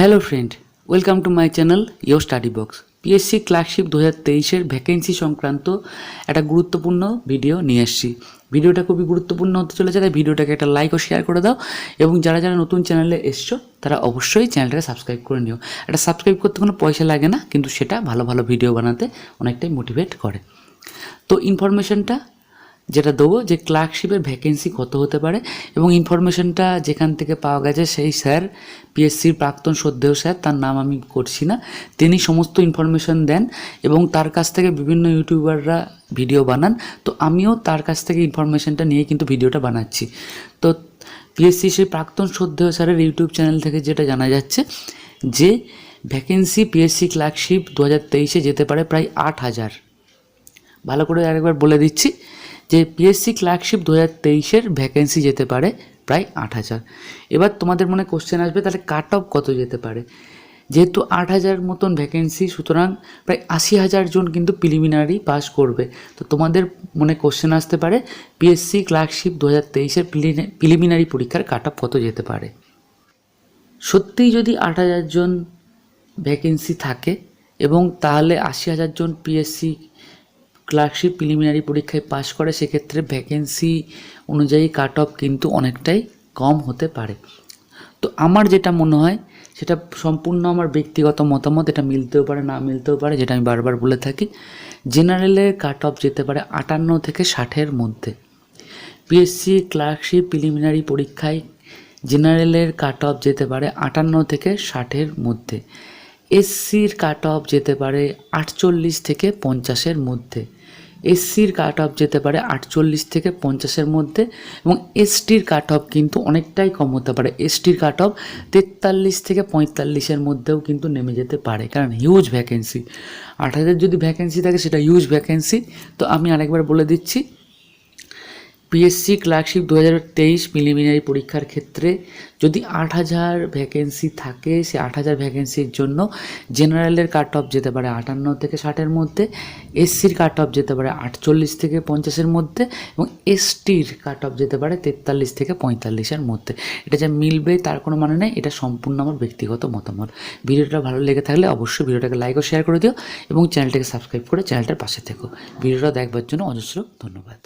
Hello friend welcome to my channel your study box PSC clerkship দু হাজার তেইশের vacancy সংক্রান্ত একটা গুরুত্বপূর্ণ ভিডিও নিয়ে এসেছি। ভিডিওটা খুবই গুরুত্বপূর্ণ হতে চলেছে, তাই ভিডিওটাকে একটা লাইক ও শেয়ার করে দাও। এবং যারা যারা নতুন চ্যানেলে এসছো, তারা অবশ্যই চ্যানেলটাকে সাবস্ক্রাইব করে নিও। এটা সাবস্ক্রাইব করতে কোনো পয়সা লাগে না, কিন্তু সেটা ভালো ভালো ভিডিও বানাতে অনেকটাই মোটিভেট করে। তো ইনফরমেশনটা যেটা দেবো যে ক্লার্কশিপের ভ্যাকেন্সি কত হতে পারে এবং ইনফরমেশনটা যেখান থেকে পাওয়া গেছে সেই স্যার পিএসসির প্রাক্তন শ্রদ্ধেয় স্যার, তার নাম আমি করছি না। তিনি সমস্ত ইনফরমেশন দেন এবং তার কাছ থেকে বিভিন্ন ইউটিউবাররা ভিডিও বানান। তো আমিও তার কাছ থেকে ইনফরমেশনটা নিয়ে কিন্তু ভিডিওটা বানাচ্ছি। তো পিএসসি সেই প্রাক্তন শ্রদ্ধেয় স্যারের ইউটিউব চ্যানেল থেকে যেটা জানা যাচ্ছে যে ভ্যাকেন্সি পিএসসি ক্লার্কশিপ দু হাজার তেইশে যেতে পারে প্রায় আট হাজার। ভালো করে আরেকবার বলে দিচ্ছি। যে পিএসসি ক্লার্কশিপ দু হাজার তেইশের ভ্যাকেন্সি যেতে পারে প্রায় আট হাজার। এবার তোমাদের মনে কোশ্চেন আসবে, তাহলে কাট অফ কত যেতে পারে? যেহেতু আট হাজার মতন ভ্যাকেন্সি সুতরাং প্রায় আশি হাজার জন কিন্তু প্রিলিমিনারি পাস করবে। তো তোমাদের মনে কোশ্চেন আসতে পারে পিএসসি ক্লার্কশিপ দু হাজার তেইশের প্রিলিমিনারি পরীক্ষার কাট অফ কত যেতে পারে? সত্যিই যদি আট হাজার জন ভ্যাকেন্সি থাকে এবং তাহলে আশি হাজার জন পিএসসি ক্লার্কশিপ প্রিলিমিনারি পরীক্ষায় পাশ করে, সেক্ষেত্রে ভ্যাকেন্সি অনুযায়ী কাট অফ কিন্তু অনেকটাই কম হতে পারে। তো আমার যেটা মনে হয়, সেটা সম্পূর্ণ আমার ব্যক্তিগত মতামত, এটা মিলতেও পারে, না মিলতেও পারে, যেটা আমি বারবার বলে থাকি। জেনারেলের কাট অফ যেতে পারে আটান্ন থেকে ষাটের মধ্যে। পিএসসি ক্লার্কশিপ প্রিলিমিনারি পরীক্ষায় জেনারেলের কাট অফ যেতে পারে আটান্ন থেকে ষাটের মধ্যে। এসসির কাট অফ যেতে পারে আটচল্লিশ থেকে পঞ্চাশের মধ্যে। এসসির কাট অফ যেতে পারে আটচল্লিশ থেকে পঞ্চাশের মধ্যে এবং এসটির কাট অফ কিন্তু অনেকটাই কম হতে পারে। এসটির কাট অফ তেতাল্লিশ থেকে পঁয়তাল্লিশের মধ্যেও কিন্তু নেমে যেতে পারে। কারণ হিউজ ভ্যাকেন্সি আট হাজার যদি ভ্যাকেন্সি থাকে, সেটা হিউজ ভ্যাকেন্সি তো আমি আরেকবার বলে দিচ্ছি পিএসসি ক্লার্কশিপ দু হাজার তেইশ প্রিলিমিনারি পরীক্ষার ক্ষেত্রে যদি আট হাজার ভ্যাকেন্সি থাকে, সে আট হাজার ভ্যাকেন্সির জন্য জেনারেলের কাট অফ যেতে পারে আটান্ন থেকে ষাটের মধ্যে এসসির কাট অফ যেতে পারে আটচল্লিশ থেকে পঞ্চাশের মধ্যে এবং এসটির কাট অফ যেতে পারে তেতাল্লিশ থেকে পঁয়তাল্লিশের মধ্যে। এটা যা মিলবে তার কোনো মানে নেই, এটা সম্পূর্ণ আমার ব্যক্তিগত মতামত। ভিডিওটা ভালো লেগে থাকলে অবশ্যই ভিডিওটাকে লাইক ও শেয়ার করে দিও এবং চ্যানেলটাকে সাবস্ক্রাইব করে চ্যানেলটার পাশে থেকো। ভিডিওটা দেখবার জন্য অজস্র ধন্যবাদ।